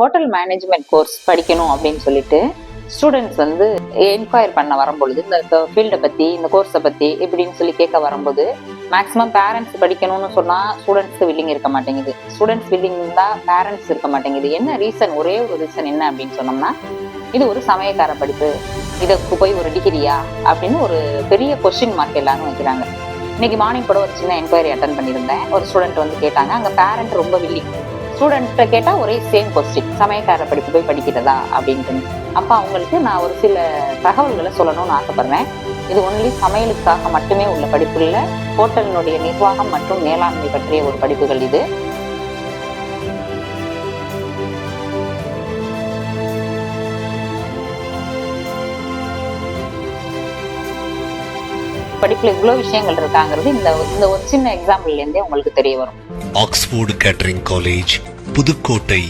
Hotel management course படிக்கணும் அப்படின்னு சொல்லிட்டு ஸ்டூடெண்ட்ஸ் வந்து என்கொயர் பண்ண வரும்பொழுது இந்த ஃபீல்டை பற்றி இந்த கோர்ஸை பற்றி இப்படின்னு சொல்லி கேட்க வரும்போது மேக்ஸிமம் பேரண்ட்ஸ் படிக்கணும்னு சொன்னால் ஸ்டூடெண்ட்ஸ்க்கு வில்லிங் இருக்க மாட்டேங்குது. ஸ்டூடெண்ட்ஸ் வில்லிங் இருந்தால் பேரண்ட்ஸ் இருக்க மாட்டேங்குது. என்ன ரீசன் ஒரே ஒரு ரீசன் என்ன அப்படின்னு சொன்னோம்னா இது ஒரு சமயக்கார படிப்பு. இதுக்கு போய் ஒரு டிகிரியா அப்படின்னு ஒரு பெரிய கொஷின் மார்க் எல்லாரும் வைக்கிறாங்க. இன்னைக்கு மார்னிங் கூட ஒரு சின்ன என்கொயரி அட்டன் பண்ணியிருந்தேன். ஒரு ஸ்டூடெண்ட் வந்து கேட்டாங்க அங்கே பேரண்ட் ரொம்ப வில்லிங் ஸ்டூடெண்ட்டை கேட்டால் ஒரே சேம் கொஸ்டின் சமயக்கார படிப்பு போய் படிக்கிறதா அப்படின்ட்டு. அப்போ அவங்களுக்கு நான் ஒரு சில தகவல்களை சொல்லணும்னு ஆசைப்படுறேன். இது ஒன்லி சமையலுக்காக மட்டுமே உள்ள படிப்பு இல்லை ஹோட்டலினுடைய நிர்வாகம் மற்றும் மேலாண்மை பற்றிய ஒரு படிப்புகள் இது. படிப்புல இவ்வளோ விஷயங்கள் இருக்காங்கிறது இந்த இந்த ஒரு சின்ன எக்ஸாம்பிள்லேருந்தே உங்களுக்கு தெரிய வரும். Oxford catering college Pudukkottai